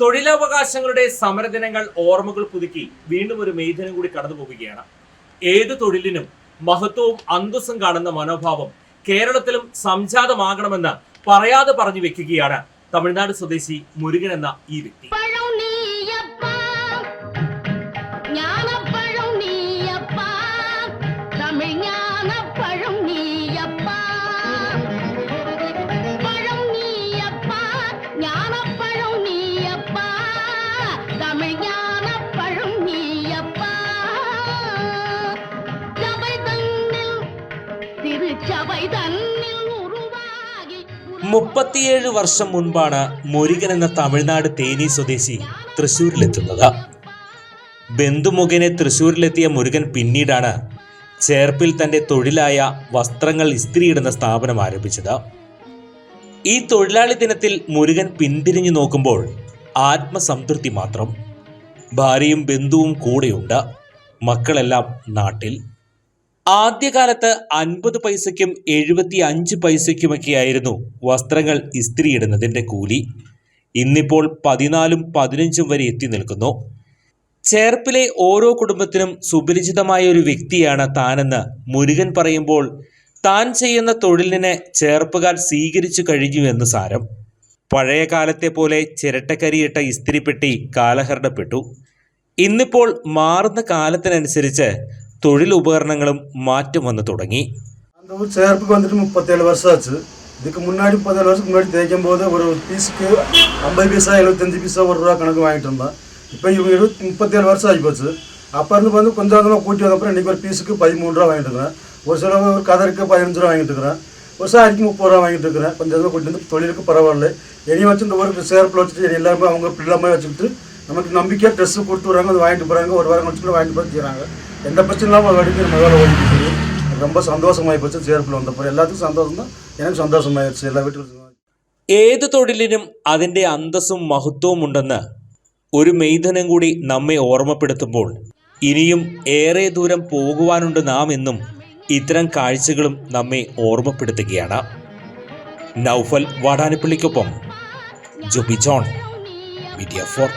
തൊഴിലവകാശങ്ങളുടെ സമരദിനങ്ങൾ ഓർമ്മകൾ പുതുക്കി വീണ്ടും ഒരു മെയ്ദിനം കൂടി കടന്നു പോവുകയാണ്. ഏത് തൊഴിലിനും മഹത്വവും അന്തസ്സും കാണുന്ന മനോഭാവം കേരളത്തിലും സംജാതമാകണമെന്ന് പറയാതെ പറഞ്ഞു വെക്കുകയാണ് തമിഴ്നാട് സ്വദേശി മുരുകൻ എന്ന ഈ വ്യക്തി. മുപ്പത്തിയേഴ് വർഷം മുൻപാണ് മുരുകൻ എന്ന തമിഴ്നാട് തേനി സ്വദേശി തൃശ്ശൂരിലെത്തുന്നത്. ബന്ധുമുഖനെ തൃശ്ശൂരിലെത്തിയ മുരുകൻ പിന്നീടാണ് ചേർപ്പിൽ തന്റെ തൊഴിലായ വസ്ത്രങ്ങൾ ഇസ്തിരിയിടുന്ന സ്ഥാപനം ആരംഭിച്ചത്. ഈ തൊഴിലാളി ദിനത്തിൽ മുരുകൻ പിന്തിരിഞ്ഞു നോക്കുമ്പോൾ ആത്മസംതൃപ്തി മാത്രം. ഭാര്യയും ബന്ധുവും കൂടെയുണ്ട്. മക്കളെല്ലാം നാട്ടിൽ ആദ്യകാലത്ത് അൻപത് പൈസയ്ക്കും എഴുപത്തി അഞ്ച് പൈസയ്ക്കുമൊക്കെയായിരുന്നു വസ്ത്രങ്ങൾ ഇസ്തിരിയിടുന്നതിന്റെ കൂലി. ഇന്നിപ്പോൾ പതിനാലും പതിനഞ്ചും വരെ എത്തി നിൽക്കുന്നു. ചേർപ്പിലെ ഓരോ കുടുംബത്തിനും സുപരിചിതമായ ഒരു വ്യക്തിയാണ് താനെന്ന് മുരുകൻ പറയുമ്പോൾ താൻ ചെയ്യുന്ന തൊഴിലിനെ ചേർപ്പുകാർ സ്വീകരിച്ചു കഴിഞ്ഞു എന്ന് സാരം. പഴയ കാലത്തെ പോലെ ചിരട്ടക്കരിയിട്ട ഇസ്തിരിപ്പെട്ടി കാലഹരണപ്പെട്ടു. ഇന്നിപ്പോൾ മാറുന്ന കാലത്തിനനുസരിച്ച് തൊഴിലുപകരണങ്ങളും മാറ്റം വന്നു തുടങ്ങி அந்த ஊர் சேர்ப்புக்கு வந்துட்டு முப்பத்தேழு வருஷம் ஆச்சு இதுக்கு முன்னாடி முப்பத்தேழு வருஷத்துக்கு முன்னாடி தேய்க்கும் போது ஒரு பீஸுக்கு ஐம்பது பைசா எழுபத்தஞ்சு பைசா ஒரு ரூபா கணக்கு வாங்கிட்டு இருந்தோம் இப்போ இவங்க இருபத்தி முப்பத்தேழு வருஷம் ஆகி போச்சு அப்போ இருந்து வந்து கொஞ்சம் கொஞ்சமாக கூட்டி வந்தப்பறம் இன்றைக்கி ஒரு பீஸுக்கு பதிமூணு ரூபா வாங்கிட்டு இருக்கிறேன் ஒரு சில ஒரு கதருக்கு பதினஞ்சு ரூபா வாங்கிட்டு இருக்கிறேன் ஒரு சாரிக்கு முப்பது ரூபா வாங்கிட்டு இருக்கிறேன் கொஞ்சம் கொஞ்சமாக கூட்டி வந்து தொழிலுக்கு பரவாயில்ல இனி வச்சு இந்த ஒரு சேர்ப்பில் வச்சுட்டு இனி எல்லாமே அவங்க பிள்ளைமே வச்சுக்கிட்டு நமக்கு நம்பிக்கையாக ட்ரெஸ்ஸு கொடுத்து வராங்க அது வாங்கிட்டு போகிறாங்க ஒரு வாரம் கழிச்சு கூட வாங்கிட்டு போய் செய்கிறாங்க எந்த பிரச்சனை இல்லாமல் அது வரைக்கும் முதல்ல ஓடிட்டு இருக்குது. ரொம்ப சந்தோஷமாயி போச்சு சேர்ப்பில் வந்தப்போ எல்லாத்துக்கும் சந்தோஷம் தான் எனக்கு சந்தோஷமாயிருச்சு எல்லா வீட்டுக்கும் ഏത് തൊഴിലിനും അതിൻ്റെ അന്തസ്സും മഹത്വവും ഉണ്ടെന്ന് ഒരു മെയ്ധനം കൂടി നമ്മെ ഓർമ്മപ്പെടുത്തുമ്പോൾ ഇനിയും ഏറെ ദൂരം പോകുവാനുണ്ട് നാം എന്നും ഇത്തരം കാഴ്ചകളും നമ്മെ ഓർമ്മപ്പെടുത്തുകയാണ് Naufal വാടാനപ്പള്ളിക്കൊപ്പം Jubi John media four